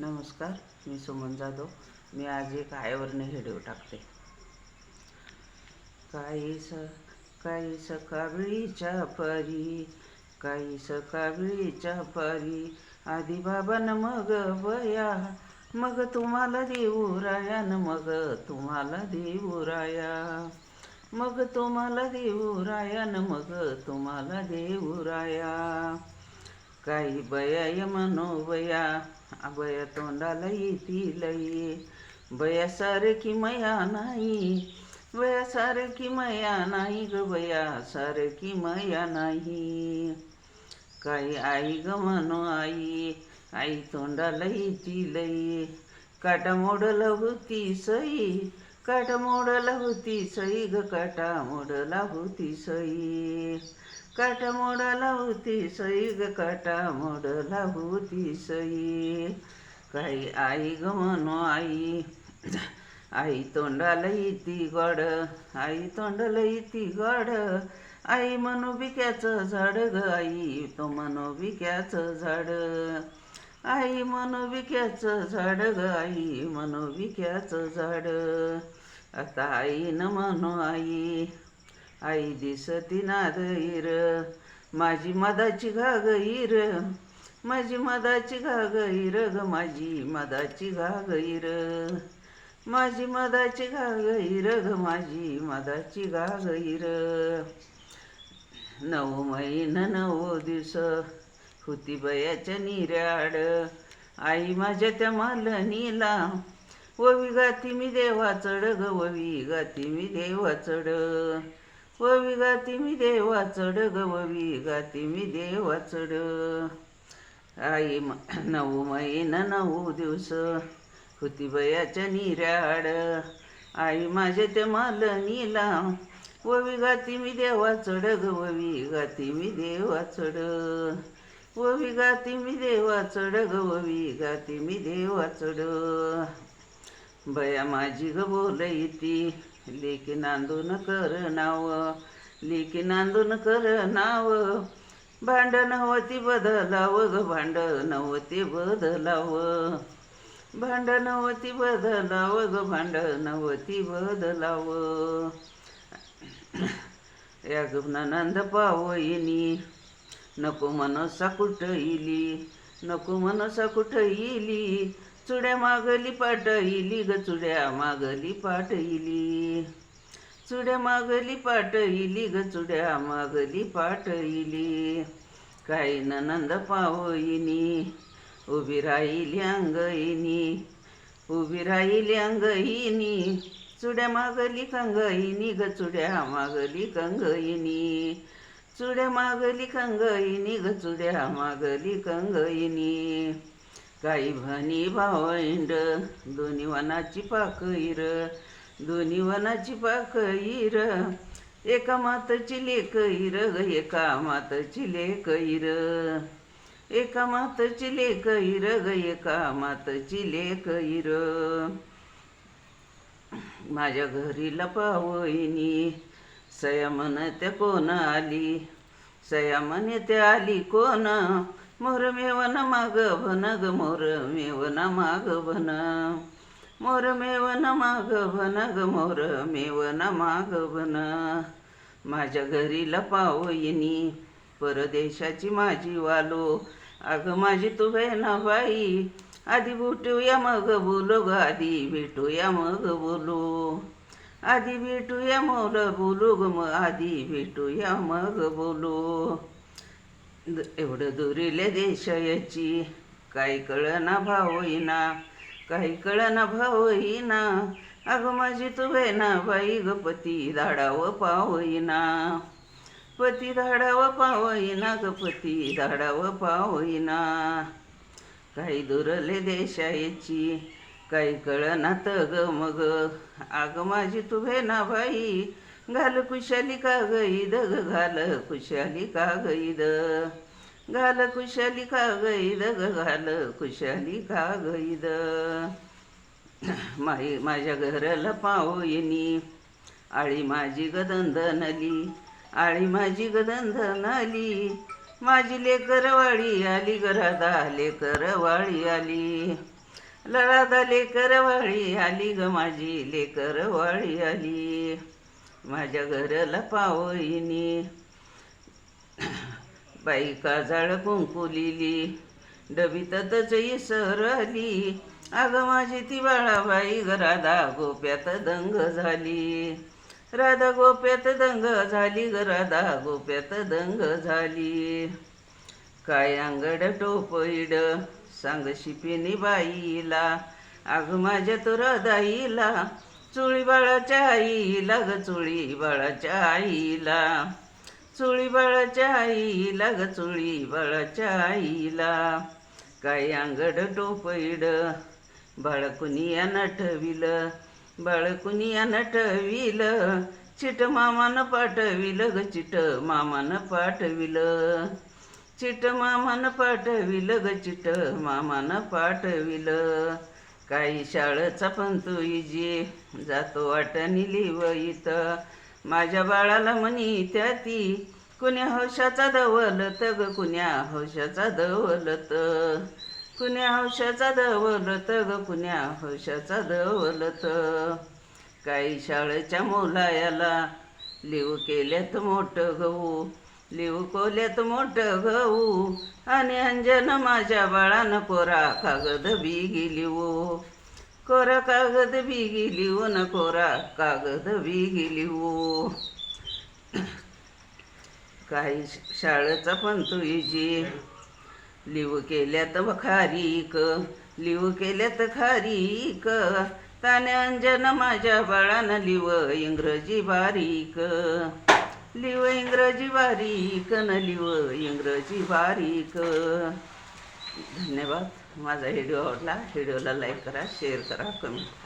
नमस्कार मी सुमन जाधव. मी आज एक आयावरनं व्हिडिओ टाकते. काही स काही सकाळीच्या परी काही सकाळीच्या परी. आधी बाबान मग बया मग तुम्हाला देऊ राया न मग तुम्हाला देऊ राया. मग तुम्हाला देऊ राया न मग तुम्हाला देऊ राया. काही बया मनो बया बया तोंडाला येतील ये बया सारखी मया नाही. बया सारखी मया नाही ग बया सारखी मया नाही. काही आई ग म्हणो आई. आई तोंडाला येतील ये काटा मोडला होती सई. कट मोडला होती सई ग कटा मोडला होती सई. कट मोडला होती सई ग कटा मोडला होती सई. काही आई ग म्हणो आई आई तोंडाला येती गड आई तोंडाला येती गड. आई म्हणू बिक्याचं झाड ग आई तो म्हणू बिक्याचं झाड. आई म्हणू झाड ग आई म्हणू झाड. आता आई न म्हणू आई. आई दिसती नादईर माझी मदाची घागईर माझी मदाची घागईर ग माझी मदाची घागईर माझी मदाची घागईर ग माझी मदाची घागईर नऊ महिन नऊ दिवस हुती बयाच्या निऱ्याड आई माझ्या त्या मालनीला ववी गाती मी देवा चढ ग ववी गाती मी देवा चढ ववी गाती मी देवा चढ ग ववी गाती मी देवा चढ आई नऊ महिना नऊ दिवस होती बयाच्या निराड. आई माझे ते माल नीला ववी गाती मी देवा चढ ग ववी गाती मी देवा चढ ववी गाती मी देवा चढ ग ववी गाती मी देवा चढ बया माझी ग बोलईती लेकी नांदून कर नाव लेकी नांदून कर नाव. भांड नवती बदलाव ग भांड नवती बदलाव. भांड नवती बदलाव ग भांड नवती बदलाव. या नंद पावईनी. नको मनसा कुठं इली नको मनसा कुठं इली. चुड्या मागली पाट इली ग चुड्या मागली पाटईली चुड्या मागली पाट इली ग चुड्या मागली पाटईली काही नंद पावईनी उभी राहिली अंगईनी उभी राहिली अंगईनी. चुड्या मागली कंगईनी ग चुड्या मागली कंगईनी. चुड्या मागली कंगईनी ग चुड्या मागली कंगईनी. काही भनी भावंड दोन्ही वनाची पाकईर दोन्ही वनाची पाकईर एका माताची लेकईर एका मातची लेकईर एका माताची लेकईर ग एका मातची लेकईर माझ्या घरीला लपावईनी सया म्हणत्या कोण आली सया म्हणत्या आली कोण मोर मेवन माग भन ग मोर मेवन माग भन मोर मेवन माग भन ग मोर मेवन माग भन माझ्या घरीला येणी परदेशाची माझी वालो. अगं माझी तू ना बाई आधी भेटूया मग बोलो ग आधी भेटूया मग बोलो. आधी भेटूया मग बोलू ग मग आधी भेटूया मग बोलो. द- एवढं दुरिले देशयाची. काही कळना भावईना काही कळना भावईना. अगं माझी तू ना बाई ग पती धाडावं पावईना. पती धाडावं पावईना ग पती धाडावं पावईना. काही दुरले देशायची काही कळना तग मग. आग माझी तू ना बाई घाल कुशाली का गईद ग घाल कुशाली का गईद. घाल कुशाली का गईद ग घाल कुशाली का गईद. माई माझ्या घराला पाहो येणी. आळी माझी गदंदनली आळी माझी गदंदनली. माझी लेकरवाळी आली घरादा लेकरवाळी आली. लळादा लेकरवाळी आली ग माझी लेकरवाळी आली. माझ्या घराला पावईनी. बाई काजाळ कुंकू डबीतच डबितच इसर आली. अगं माझी ती बाळाबाई राधा गोप्यात दंग झाली. राधा गोप्यात दंग झाली ग राधा गोप्यात दंग झाली. काय अंगड टोपईड सांग शिपिनी बाईला. अग माझ्या तो राधाईला. चुळी बाळाच्या आईला ग चुळी बाळाच्या आईला चुळी बाळाच्या आईला ग चुळी बाळाच्या आईला काय अंगड टोपईड बाळकुनिया नटविलं बाळकुनिया नटविल. चिट मामानं पाठविल ग चिट मामानं पाठविलं. चिट मामानं पाठविल ग चिट मामानं पाठविलं. काही शाळेचा पण तू इजी. जातो वाटणी व इथं. माझ्या बाळाला म्हणी त्या ती कुण्या हौशाचा दवलत ग कुण्या हौशाचा दवलत कुण्या हौशाचा दवलत ग कुण्या हौशाचा दवलत काही शाळेच्या मोलायाला लिव केल्यात मोठं गहू. लिहू कोल्यात मोठं गहू आणि अंजन माझ्या बाळानं कोरा कागद बिगी लिहू. कोरा कागद बिगी लिहू न कोरा कागद बिगी लिहू. काही शाळेचा पण तुझी इजी. लिव केल्यात खारीक लिव केल्यात खारीक. ताने अंजन माझ्या बाळानं लिव इंग्रजी बारीक. लिव इंग्रजी बारीक न लिव इंग्रजी बारीक. धन्यवाद. माझा व्हिडिओ आवडला व्हिडिओला लाईक करा शेअर करा कमेंट करा.